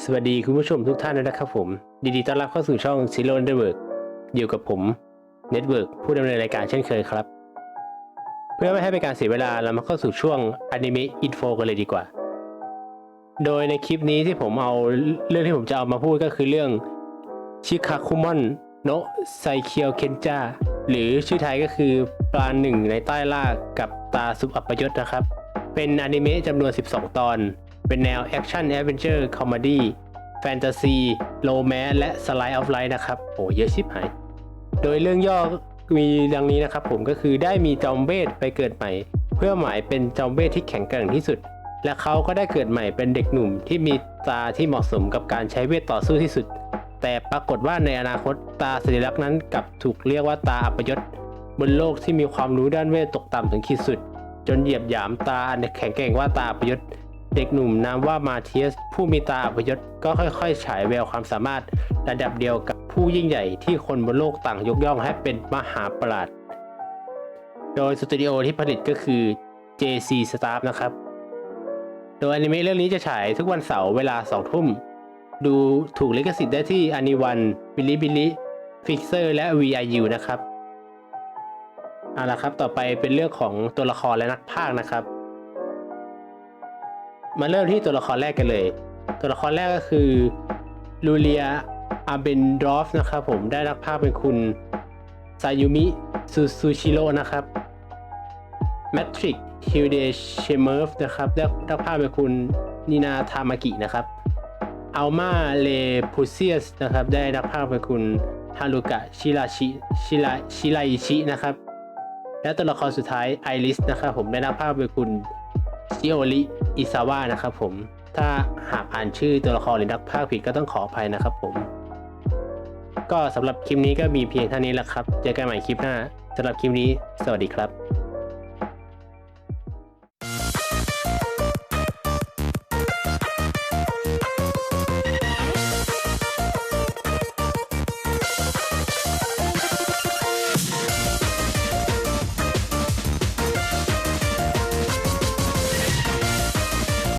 สวัสดีคุณผู้ชมทุกท่านนะครับผมยินดีต้อนรับเข้าสู่ช่อง Zero Network อยู่กับผม Network ผู้ดำเนินรายการเช่นเคยครับ เพื่อไม่ให้เป็นการเสียเวลาเรามาเข้าสู่ช่วง Anime Info กันเลยดีกว่า โดยในคลิปนี้ที่ผมเอาเรื่องที่ผมจะเอามาพูดก็คือเรื่องชิคาคุมอนโนไซเคียวเคนจาหรือชื่อไทยก็คือปลาหนึ่งในใต้ล่ากับตาสุปอัปยศนะครับ เป็นอนิเมะจำนวน 12 ตอน เป็นแนวแอคชั่นแอดเวนเจอร์คอมดี้แฟนตาซีโรแมนและสไลด์ออฟไลท์นะครับโอ้เยอะชิบหาย โดยเรื่องย่อมีดังนี้นะครับผมก็คือได้มีจอมเวทไปเกิดใหม่ เพื่อหมายเป็นจอมเวทที่แข็งแกร่งที่สุด และเขาก็ได้เกิดใหม่เป็นเด็กหนุ่มที่มีตาที่เหมาะสมกับการใช้เวทต่อสู้ที่สุด แต่ปรากฏว่าในอนาคตตาสัญลักษณ์นั้นกลับถูกเรียกว่าตาอัปยศบนโลกที่มีความรู้ด้านเวทตกต่ำถึงขีดสุด จนเหยียบหยามตาอันแข็งแกร่งว่าตาอัปยศ เด็กหนุ่มนามว่ามาเทียส ผู้มีตาอัปยศก็ค่อยๆ ฉายแววความสามารถ ระดับเดียวกับผู้ยิ่งใหญ่ที่คนบนโลกต่างยกย่องให้เป็นมหาประหลาดโดยสตูดิโอที่ผลิตก็คือ JC Staff นะครับ โดยอนิเมะเรื่องนี้จะฉายทุกวันเสาร์เวลา 2 ทุ่ม ดูถูกลิขสิทธิ์ได้ที่อนิวันบิลิบิลิฟิกเซอร์และ VIU นะครับเอาละครับ ต่อไปเป็นเรื่องของตัวละครและนักพากย์นะครับ มาเริ่มที่ตัวละครแรกกันเลย ตัวละครแรกก็คือลูเลียอาเบนดรอฟนะครับผมได้นักพากย์เป็นคุณซายุมิซูซูชิโร่นะครับแมทริกฮิวเดเชเมอร์ฟนะครับได้นักพากย์เป็นคุณนินาทามากินะครับอัลมาเลพูเซียสนะครับได้นักพากย์เป็นคุณฮารุกะชิราชิชิราชิราอิชินะครับและตัวละครสุดท้ายไอริสนะครับผมได้นักพากย์เป็นคุณ โอริอิซาวะนะครับผม ถ้าหากอ่านชื่อตัวละครหรือนักภาคผิดก็ต้องขออภัยนะครับผม ก็สำหรับคลิปนี้ก็มีเพียงเท่านี้แหละครับ เจอกันใหม่คลิปหน้าสำหรับคลิปนี้ สวัสดีครับ